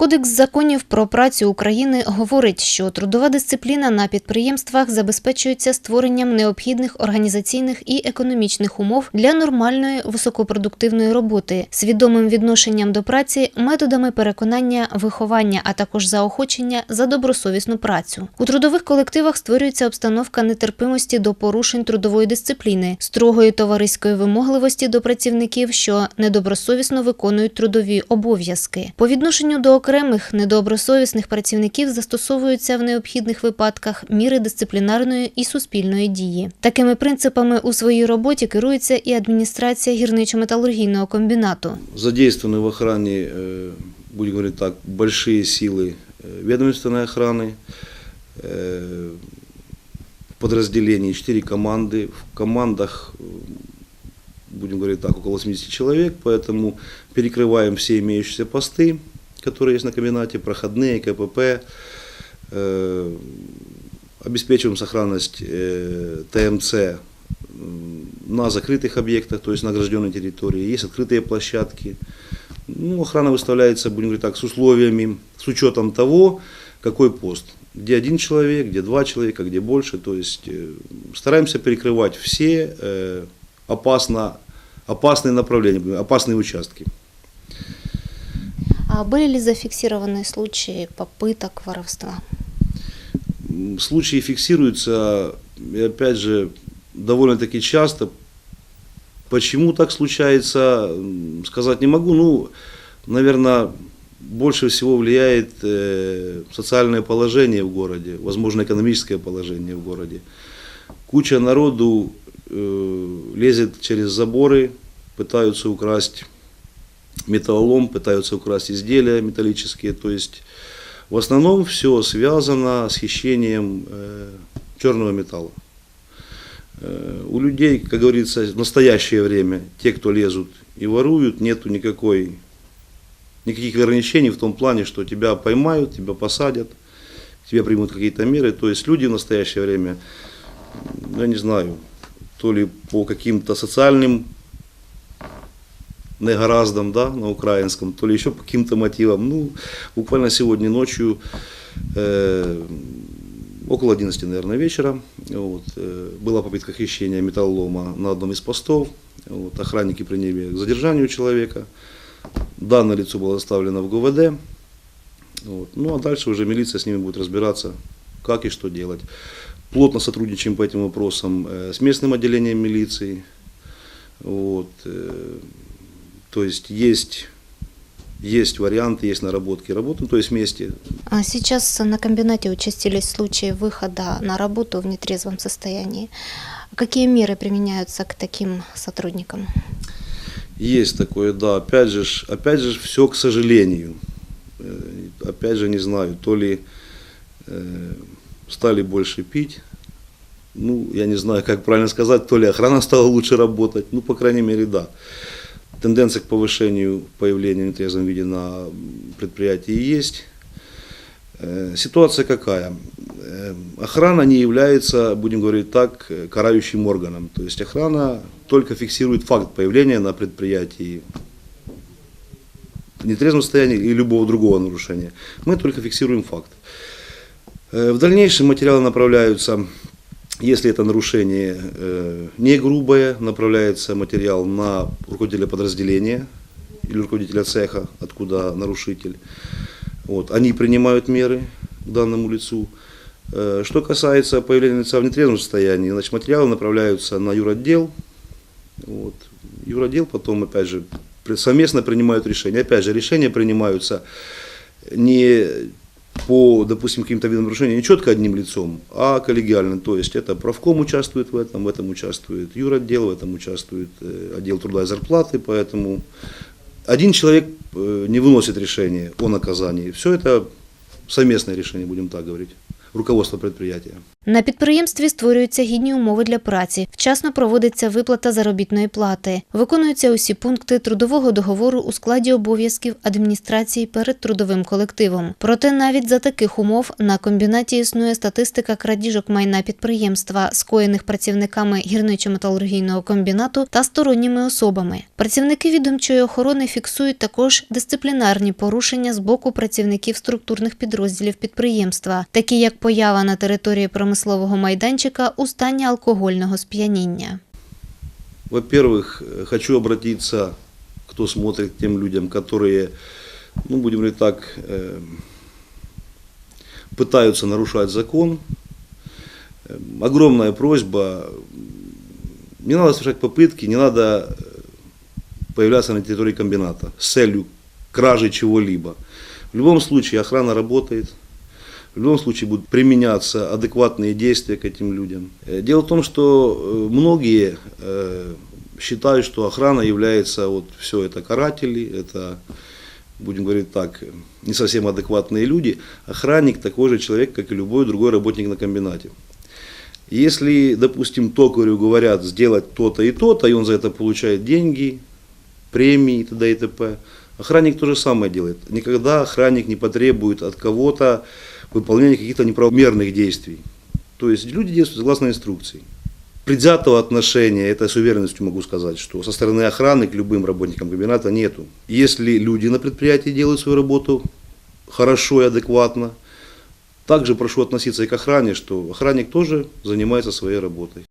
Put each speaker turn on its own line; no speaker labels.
Кодекс законів про працю України говорить, що трудова дисципліна на підприємствах забезпечується створенням необхідних організаційних і економічних умов для нормальної високопродуктивної роботи, свідомим відношенням до праці, методами переконання, виховання, а також заохочення за добросовісну працю. У трудових колективах створюється обстановка нетерпимості до порушень трудової дисципліни, строгої товариської вимогливості до працівників, що недобросовісно виконують трудові обов'язки. По відношенню до окремих недобросовісних працівників застосовуються в необхідних випадках міри дисциплінарної і суспільної дії. Такими принципами у своїй роботі керується і адміністрація гірничо-металургійного комбінату.
Задействованы в охране, э, будем говорить так, большие силы э, ведомственной охраны, э, в подразделении 4 команды, в командах, э, будем говорить так, около 80 человек, поэтому перекрываем все имеющиеся посты, которые есть на комбинате, проходные, КПП, э, обеспечиваем сохранность э, ТМЦ на закрытых объектах, то есть на огражденной территории. Есть открытые площадки. Ну, охрана выставляется, будем говорить так, с условиями, с учетом того, какой пост. Где один человек, где два человека, где больше. То есть э, стараемся перекрывать все опасно, опасные направления, опасные участки.
А были ли зафиксированы случаи попыток воровства?
Случаи фиксируются, и опять же, довольно-таки часто. Почему так случается, сказать не могу. Ну, наверное, больше всего влияет э, социальное положение в городе, возможно, экономическое положение в городе. Куча народу э, лезет через заборы, пытаются украсть металлолом, пытаются украсть изделия металлические. То есть в основном все связано с хищением э, черного металла. Э, у людей, как говорится, в настоящее время, те, кто лезут и воруют, нету никакой, никаких ограничений в том плане, что тебя поймают, тебя посадят, к тебе примут какие-то меры. То есть люди в настоящее время, я не знаю, то ли по каким-то социальным негараздам, да, на украинском, то ли еще по каким-то мотивам. Ну, буквально сегодня ночью, э, около 11, наверное, вечера, вот, э, была попытка хищения металлолома на одном из постов. Вот, охранники приняли к задержанию человека. Данное лицо было доставлено в ГУВД. Вот, ну, а дальше уже милиция с ними будет разбираться, как и что делать. Плотно сотрудничаем по этим вопросам э, с местным отделением милиции. Вот, э, то есть есть, есть варианты, есть наработки. Работаем, то есть вместе.
А Сейчас на комбинате участились случаи выхода на работу в нетрезвом состоянии. Какие меры применяются к таким сотрудникам?
Есть такое, да. Опять же, опять же, все к сожалению. Э, Опять же, не знаю, то ли э, стали больше пить, ну, я не знаю, как правильно сказать, то ли охрана стала лучше работать, ну, по крайней мере, да. Тенденция к повышению появления в нетрезвом виде на предприятии есть. Э, Ситуация какая? Э, Охрана не является, будем говорить так, карающим органом. То есть охрана только фиксирует факт появления на предприятии в нетрезвом состоянии и любого другого нарушения. Мы только фиксируем факт. Э, В дальнейшем материалы направляются, если это нарушение э, не грубое, направляется материал на руководителя подразделения или руководителя цеха, откуда нарушитель. Вот, они принимают меры к данному лицу. Э, Что касается появления лица в нетрезвом состоянии, значит, материалы направляются на юротдел. Вот. Юротдел потом, опять же, совместно принимают решения. Опять же, решения принимаются не по, допустим, каким-то видам нарушения не четко одним лицом, а коллегиально. То есть это правком участвует в этом, в этом участвует юротдел, в этом участвует э, отдел труда и зарплаты. Поэтому один человек э, не выносит решение о наказании. Все это совместное решение, будем так говорить, руководство предприятия.
На підприємстві створюються гідні умови для праці, вчасно проводиться виплата заробітної плати, виконуються усі пункти трудового договору у складі обов'язків адміністрації перед трудовим колективом. Проте навіть за таких умов на комбінаті існує статистика крадіжок майна підприємства, скоєних працівниками гірничо-металургійного комбінату та сторонніми особами. Працівники відомчої охорони фіксують також дисциплінарні порушення з боку працівників структурних підрозділів підприємства, такі як поява на території промислового майданчика у стані алкогольного сп'яніння.
Во-первых, хочу обратиться, кто смотрит, тем людям, которые, ну, будем говорить так, э, пытаются нарушать закон. Э, Огромная просьба, не надо совершать попытки, не надо э, появляться на территории комбината с целью кражи чего-либо. В любом случае охрана работает, в любом случае будут применяться адекватные действия к этим людям. Э, Дело в том, что э, многие э, считают, что охрана является вот все это каратели, это, будем говорить так, не совсем адекватные люди. Охранник такой же человек, как и любой другой работник на комбинате. Если, допустим, токарю говорят сделать то-то и то-то, и он за это получает деньги, премии и т.д. и т.п., охранник то же самое делает. Никогда охранник не потребует от кого-то выполнения каких-то неправомерных действий. То есть люди действуют согласно инструкции. Предвзятого отношения, это с уверенностью могу сказать, что со стороны охраны к любым работникам комбината нету. Если люди на предприятии делают свою работу хорошо и адекватно, также прошу относиться и к охране, что охранник тоже занимается своей работой.